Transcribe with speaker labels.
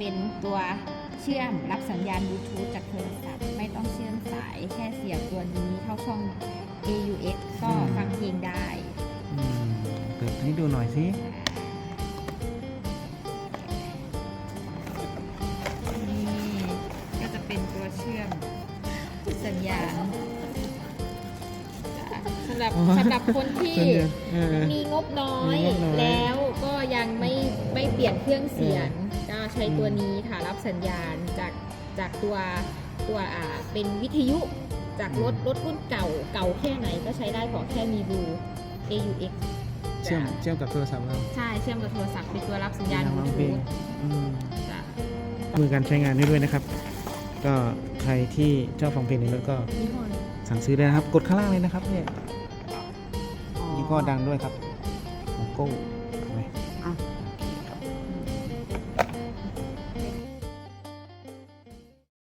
Speaker 1: เป็นตัวเชื่อมรับสัญญาณบลูทูธจากโทรศัพท์ไม่ต้องเชื่อมสายแค่เสียบตัวนี้เข้าช่อง AUX ก็ฟังเพลงได้
Speaker 2: อืมเปิดให้ดูหน่อยสิ
Speaker 1: นี่ก็จะเป็นตัวเชื่อมสัญญาณจ้ะสำหรับสำหรับคนที่
Speaker 2: ส่วนใหญ่เออ
Speaker 1: มีงบน้อย
Speaker 2: มีงบน้อย
Speaker 1: แล้วก็ยังไม่ไม่เปลี่ยนเครื่องเสียงก็ ใช้ตัวนี้ค่ะรับสัญญาณจากจากตัวตัวอ่าเป็นวิทยุจากรถรถรุ่นเก่าเก่าแค่ไหนก็ใช้ได้ขอแค่มีบลู AUX
Speaker 2: เชื่อม
Speaker 1: จ้ะ
Speaker 2: เชื่อมกับโทรศัพท์เรา
Speaker 1: ใช่เชื่อมกับโทรศัพท์เป็นตัวรับสัญญาณบ
Speaker 2: ร้
Speaker 1: ลู
Speaker 2: องเพล
Speaker 1: ทู
Speaker 2: ง
Speaker 1: ธ
Speaker 2: อืม
Speaker 1: จ้ะ
Speaker 2: มือการใช้งานได้ด้วยนะครับ ก็ใครที่ชอบฟังเพลงในรถก็
Speaker 1: ยี่ห้ออะไร
Speaker 2: สั่งซื้อได้นะครับ กดข้างล่างเลยนะครับเนี่ยยี่ห้อดังด้วยครับโกโก้